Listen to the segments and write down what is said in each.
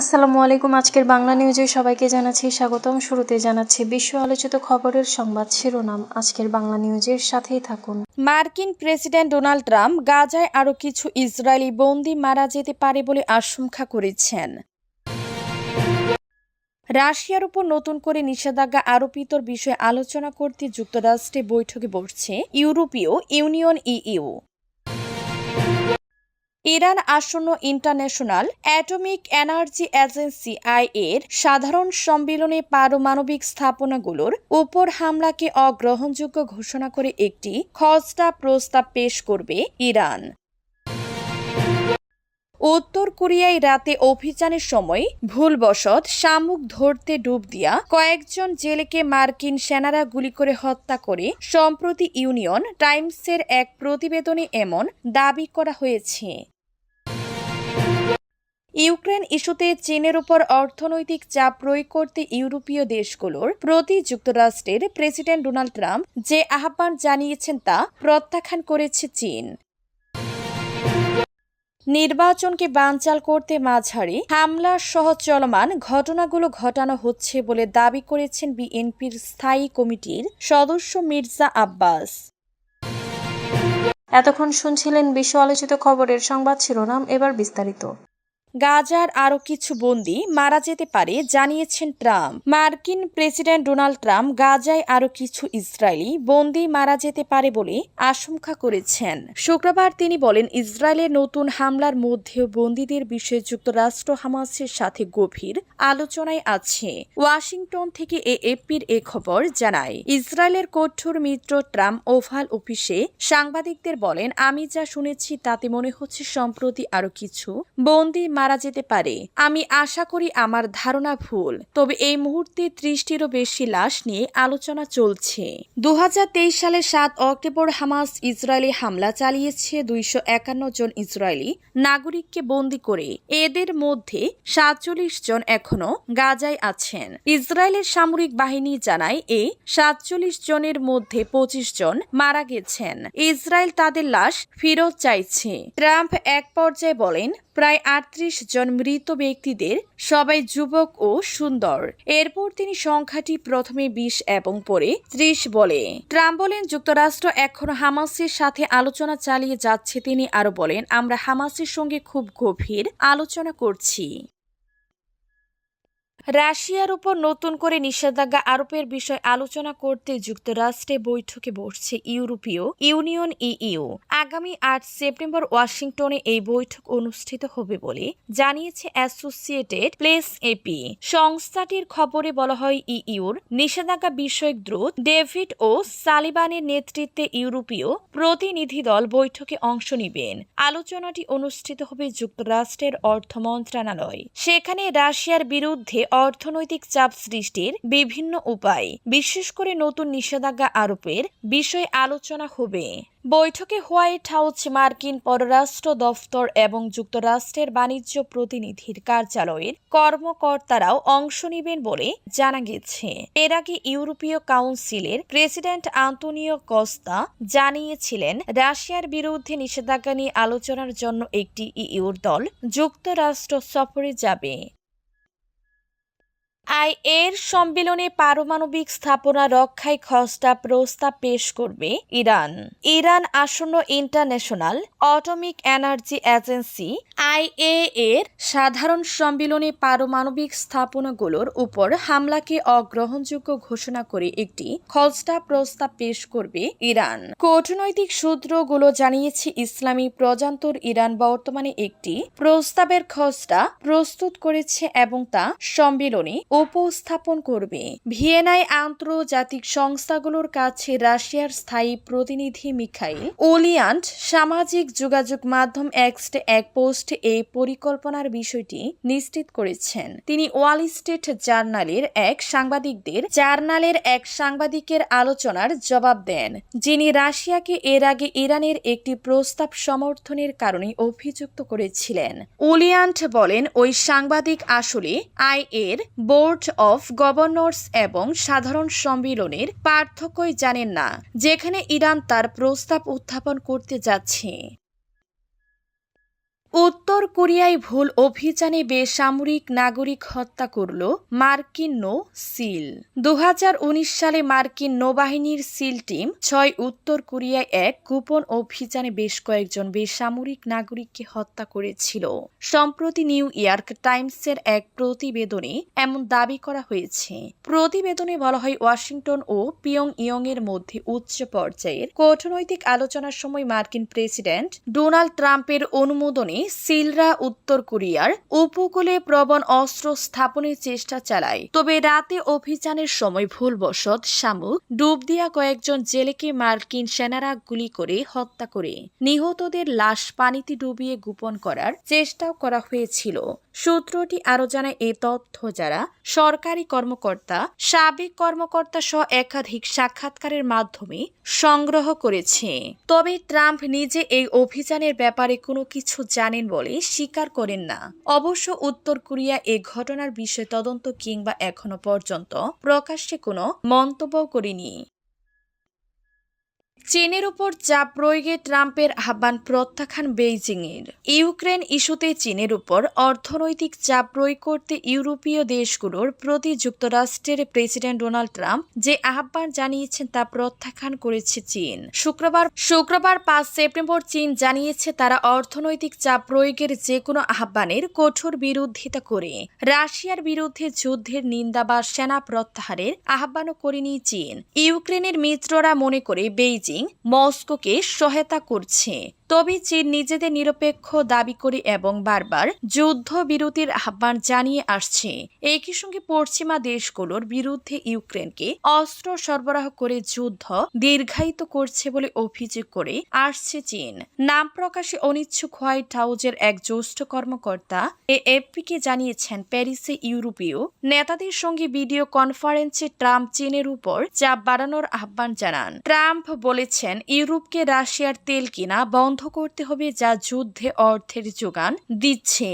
আসসালামু আলাইকুম, আজকের বাংলা নিউজে সবাইকে জানাচ্ছি স্বাগতম। শুরুতে জানাচ্ছি বিশ্ব আলোচিত খবরের সংবাদ শিরোনাম। আজকের বাংলা নিউজের সাথেই থাকুন। মার্কিন প্রেসিডেন্ট ডোনাল্ড ট্রাম্প গাজায় আরও কিছু ইসরায়েলি বন্দি মারা যেতে পারে বলে আশঙ্কা করেছেন। রাশিয়ার উপর নতুন করে নিষেধাজ্ঞা আরোপিতর বিষয়ে আলোচনা করতে যুক্তরাষ্ট্রে বৈঠকে বসছে ইউরোপীয় ইউনিয়ন ইইউ। ইরান আসন্ন ইন্টারন্যাশনাল অ্যাটমিক এনার্জি এজেন্সি আই এর সাধারণ সম্মেলনে পারমাণবিক স্থাপনাগুলোর উপর হামলাকে অগ্রহণযোগ্য ঘোষণা করে একটি খসড়া প্রস্তাব পেশ করবে ইরান। উত্তর কোরিয়ায় রাতে অভিযানের সময় ভুলবশত শামুক ধরতে ডুব দিয়া কয়েকজন জেলেকে মার্কিন সেনারা গুলি করে হত্যা করে সম্প্রতি ইউনিয়ন টাইমসের এক প্রতিবেদনে এমন দাবি করা হয়েছে। ইউক্রেন ইস্যুতে চীনের উপর অর্থনৈতিক চাপ প্রয়োগ করতে ইউরোপীয় দেশগুলোর প্রতি যুক্তরাষ্ট্রের প্রেসিডেন্ট ডোনাল্ড ট্রাম্প যে আহ্বান জানিয়েছেন তা প্রত্যাখ্যান করেছে চীন। নির্বাচনকে বানচাল করতে মাঝারি হামলা সহ চলমান ঘটনাগুলো ঘটানো হচ্ছে বলে দাবি করেছেন বিএনপির স্থায়ী কমিটির সদস্য মির্জা আব্বাস। এতক্ষণ শুনছিলেন বিশ্ব আলোচিত খবরের সংবাদ শিরোনাম, এবার বিস্তারিত। গাজার আরও কিছু বন্দি মারা যেতে পারে, জানিয়েছেন ট্রাম্প। মার্কিন প্রেসিডেন্ট ডোনাল্ড ট্রাম্প গাজায় আরও কিছু ইসরায়েলি বন্দি মারা যেতে পারে বলে আশঙ্কা করেছেন। শুক্রবার তিনি বলেন ইসরায়েলের নতুন হামলার মধ্যেও বন্দীদের বিষয়ে যুক্তরাষ্ট্র হামাসের সাথে গভীর আলোচনায় আছে। ওয়াশিংটন থেকে এএপির এ খবর জানায়, ইসরায়েলের কঠোর মিত্র ট্রাম্প ওভাল অফিসে সাংবাদিকদের বলেন, আমি যা শুনেছি তাতে মনে হচ্ছে সম্প্রতি আরও কিছু বন্দি মারা যেতে পারে। আমি আশা করি আমার ধারণা ভুল, তবে এই মুহূর্তে ত্রিশটিরও বেশি লাশ নিয়ে আলোচনা চলছে। দু সালের সাত অক্টোবর হামাস ইসরায়েলি হামলা চালিয়েছে দুইশো একান্ন জন ইসরায়েলি নাগরিককে বন্দী করে। এদের মধ্যে সাতচল্লিশ জন এখনও গাজায় আছেন। ইসরায়েলের সামরিক বাহিনী জানায় এই সাতচল্লিশ জনের মধ্যে পঁচিশ জন মারা গেছেন। ইসরায়েল তাদের লাশ ফেরত চাইছে। ট্রাম্প এক পর্যায়ে বলেন, প্রায় আটত্রিশ জন মৃত ব্যক্তিদের সবাই যুবক ও সুন্দর। এরপর তিনি সংখ্যাটি প্রথমে বিশ এবং পরে ত্রিশ বলে। ট্রাম্প বলেন, যুক্তরাষ্ট্র এখন হামাসের সাথে আলোচনা চালিয়ে যাচ্ছে। তিনি আরও বলেন, আমরা হামাসের সঙ্গে খুব গভীর আলোচনা করছি। রাশিয়ার উপর নতুন করে নিষেধাজ্ঞা আরোপের বিষয়ে আলোচনা করতে যুক্তরাষ্ট্রে বৈঠকে বসছে ইউরোপীয় ইউনিয়ন ইইউ। আগামী আট সেপ্টেম্বর ওয়াশিংটনে এই বৈঠক অনুষ্ঠিত হবে বলে জানিয়েছে অ্যাসোসিয়েটেড প্লেস এপি। সংস্থাটির খবরে বলা হয়, ইইউর নিষেধাজ্ঞা বিষয়ক দ্রুত ডেভিড ও সালিবানের নেতৃত্বে ইউরোপীয় প্রতিনিধি দল বৈঠকে অংশ নেবেন। আলোচনাটি অনুষ্ঠিত হবে যুক্তরাষ্ট্রের অর্থ মন্ত্রণালয়। সেখানে রাশিয়ার বিরুদ্ধে অর্থনৈতিক চাপ সৃষ্টির বিভিন্ন উপায়, বিশেষ করে নতুন নিষেধাজ্ঞা আরোপের বিষয়ে আলোচনা হবে। বৈঠকে হোয়াইট হাউস, মার্কিন পররাষ্ট্র দফতর এবং যুক্তরাষ্ট্রের বাণিজ্য প্রতিনিধির কার্যালয়ের কর্মকর্তারাও অংশ নেবেন বলে জানা গেছে। এর আগে ইউরোপীয় কাউন্সিলের প্রেসিডেন্ট আন্তোনিও কস্তা জানিয়েছিলেন, রাশিয়ার বিরুদ্ধে নিষেধাজ্ঞা নিয়ে আলোচনার জন্য একটি ইউর দল যুক্তরাষ্ট্র সফরে যাবে। আই এর সম্মেলনে পারমাণবিক স্থাপনা রক্ষায় খসড়া প্রস্তাব পেশ করবে ইরান। ইরান আসন্ন ইন্টারন্যাশনাল অটমিক এনার্জি এজেন্সি আইএ এর সাধারণ সম্মেলনে পারমাণবিক স্থাপনাগুলোর উপর হামলাকে অগ্রহণযোগ্য ঘোষণা করে একটি খসড়া প্রস্তাব পেশ করবে ইরান। কূটনৈতিক সূত্রগুলো জানিয়েছে, ইসলামী প্রজান্তর ইরান বর্তমানে একটি প্রস্তাবের খসড়া প্রস্তুত করেছে এবং তা সম্মেলনে উপস্থাপন করবে। ভিয়েনায় আন্তর্জাতিক সংস্থাগুলোর কাছে রাশিয়ার স্থায়ী প্রতিনিধি মিখাইল ওলিয়ান্ট সামাজিক যোগাযোগ মাধ্যম এক্সটে এক পোস্ট এই পরিকল্পনার বিষয়টি নিশ্চিত করেছেন। তিনি ওয়াল স্ট্রিট জার্নালের এক সাংবাদিকদের জার্নালের এক সাংবাদিকের আলোচনার জবাব দেন, যিনি রাশিয়াকে এর আগে ইরানের একটি প্রস্তাব সমর্থনের কারণে অভিযুক্ত করেছিলেন। ওলিয়ান্ট বলেন, ওই সাংবাদিক আসলে আই এর বোর্ড অফ গভর্নর্স এবং সাধারণ সম্মিলনের পার্থক্যই জানেন না, যেখানে ইরান তার প্রস্তাব উত্থাপন করতে যাচ্ছে। উত্তর কোরিয়ায় ভুল অভিযানে বেসামরিক নাগরিক হত্যা করল মার্কিন নৌ সিল দু হাজার উনিশ সালে মার্কিন নৌবাহিনীর সিল টিম ছয় উত্তর কোরিয়ায় এক গোপন অভিযানে বেশ কয়েকজন বেসামরিক নাগরিককে হত্যা করেছিল। সম্প্রতি নিউ ইয়র্ক টাইমসের এক প্রতিবেদনে এমন দাবি করা হয়েছে। প্রতিবেদনে বলা হয়, ওয়াশিংটন ও পিয়ং ইয়ং এর মধ্যে উচ্চ পর্যায়ের কূটনৈতিক আলোচনার সময় মার্কিন প্রেসিডেন্ট ডোনাল্ড ট্রাম্পের অনুমোদনে সিলরা, উত্তর কোরিয়ার উপকূলে প্রবণ অস্ত্র স্থাপনের চেষ্টা চালায়। তবে রাতে অভিযানের সময় ভুলবশত শামুক ডুব দিয়া কয়েকজন জেলেকে মার্কিন সেনারা গুলি করে হত্যা করে। নিহতদের লাশ পানিতে ডুবিয়ে গোপন করার চেষ্টাও করা হয়েছিল। সূত্রটি আরও জানায়, এ তথ্য যারা সরকারি কর্মকর্তা, সাবেক কর্মকর্তা সহ একাধিক সাক্ষাৎকারের মাধ্যমে সংগ্রহ করেছে। তবে ট্রাম্প নিজে এই অভিযানের ব্যাপারে কোনো কিছু জানেন বলে স্বীকার করেন না। অবশ্য উত্তর কোরিয়া এ ঘটনার বিষয়ে তদন্ত কিংবা এখনও পর্যন্ত প্রকাশ্যে কোনো মন্তব্য করেনি। চীনের উপর চাপ প্রয়োগে ট্রাম্পের আহ্বান প্রত্যাখ্যান বেইজিংয়ের। ইউক্রেন ইস্যুতে চীনের উপর অর্থনৈতিক চাপ প্রয়োগ করতে ইউরোপীয় দেশগুলোর প্রতি যুক্তরাষ্ট্রের প্রেসিডেন্ট ডোনাল্ড ট্রাম্প যে আহ্বান জানিয়েছেন তা প্রত্যাখ্যান করেছে চীন। শুক্রবার শুক্রবার পাঁচ সেপ্টেম্বর চীন জানিয়েছে তারা অর্থনৈতিক চাপ প্রয়োগের যে কোনো আহ্বানের কঠোর বিরোধিতা করে। রাশিয়ার বিরুদ্ধে যুদ্ধের নিন্দা বা সেনা প্রত্যাহারের আহ্বানও করেনি চীন। ইউক্রেনের মিত্ররা মনে করে বেইজিং মস্কোকে সহায়তা করছে। তবে চীন নিজেদের নিরপেক্ষ দাবি করে এবং বারবার যুদ্ধ বিরতির আহ্বান জানিয়ে আসছে। একই সঙ্গে পশ্চিমা দেশগুলোর বিরুদ্ধে ইউক্রেনকে অস্ত্র সরবরাহ করে যুদ্ধ দীর্ঘায়িত করছে বলে অভিযোগ করে আসছে চীন। নাম প্রকাশে অনিচ্ছুক হোয়াইট হাউজের এক জ্যেষ্ঠ কর্মকর্তা এ এফপিকে জানিয়েছেন প্যারিসে ইউরোপীয় নেতাদের সঙ্গে ভিডিও কনফারেন্সে ট্রাম্প চীনের উপর চাপ বাড়ানোর আহ্বান জানান। ট্রাম্প বলেছেন, ইউরোপকে রাশিয়ার তেল কিনা বন্ধ করতে হবে যা যুদ্ধে অর্থের যোগান দিচ্ছে।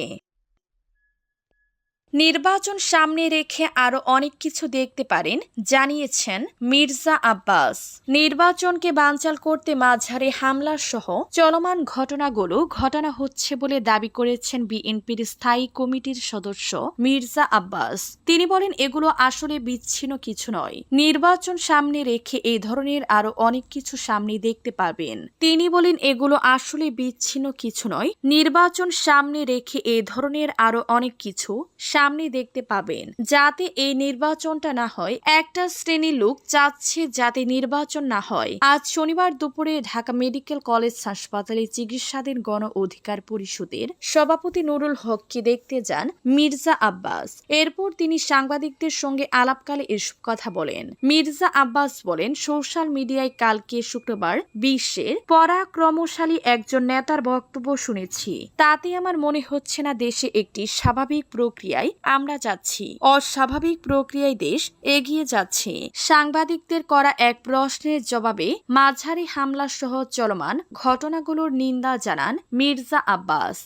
নির্বাচন সামনে রেখে আরও অনেক কিছু দেখতে পারেন, জানিয়েছেন মির্জা আব্বাস। নির্বাচনকে বানচাল করতে মাঝারে হামলা সহ চলমান ঘটনাগুলো ঘটনা হচ্ছে বলে দাবি করেছেন বিএনপির স্থায়ী কমিটির সদস্য মির্জা আব্বাস। তিনি বলেন, এগুলো আসলে বিচ্ছিন্ন কিছু নয়। নির্বাচন সামনে রেখে এই ধরনের আরও অনেক কিছু সামনে দেখতে পাবেন। তিনি বলেন, এগুলো আসলে বিচ্ছিন্ন কিছু নয়। নির্বাচন সামনে রেখে এই ধরনের আরও অনেক কিছু সামনে দেখতে পাবেন। যাতে এই নির্বাচনটা না হয়, একটা শ্রেণির লোক চাচ্ছে যাতে নির্বাচন না হয়। আজ শনিবার দুপুরে ঢাকা মেডিকেল কলেজ হাসপাতালে চিকিৎসাধীন গণ অধিকার পরিষদের সভাপতি নুরুল হককে দেখতে যান মির্জা আব্বাস। এরপর তিনি সাংবাদিকদের সঙ্গে আলাপকালে এসব কথা বলেন। মির্জা আব্বাস বলেন, সোশ্যাল মিডিয়ায় কালকে শুক্রবার বিশ্বের পরাক্রমশালী একজন নেতার বক্তব্য শুনেছি। তাতে আমার মনে হচ্ছে না দেশে একটি স্বাভাবিক প্রক্রিয়ায় আমরা যাচ্ছি। অস্বাভাবিক প্রক্রিয়ায় দেশ এগিয়ে যাচ্ছে। সাংবাদিকদের করা এক প্রশ্নের জবাবে মাঝারি হামলা সহ চলমান ঘটনাগুলোর নিন্দা জানান মির্জা আব্বাস।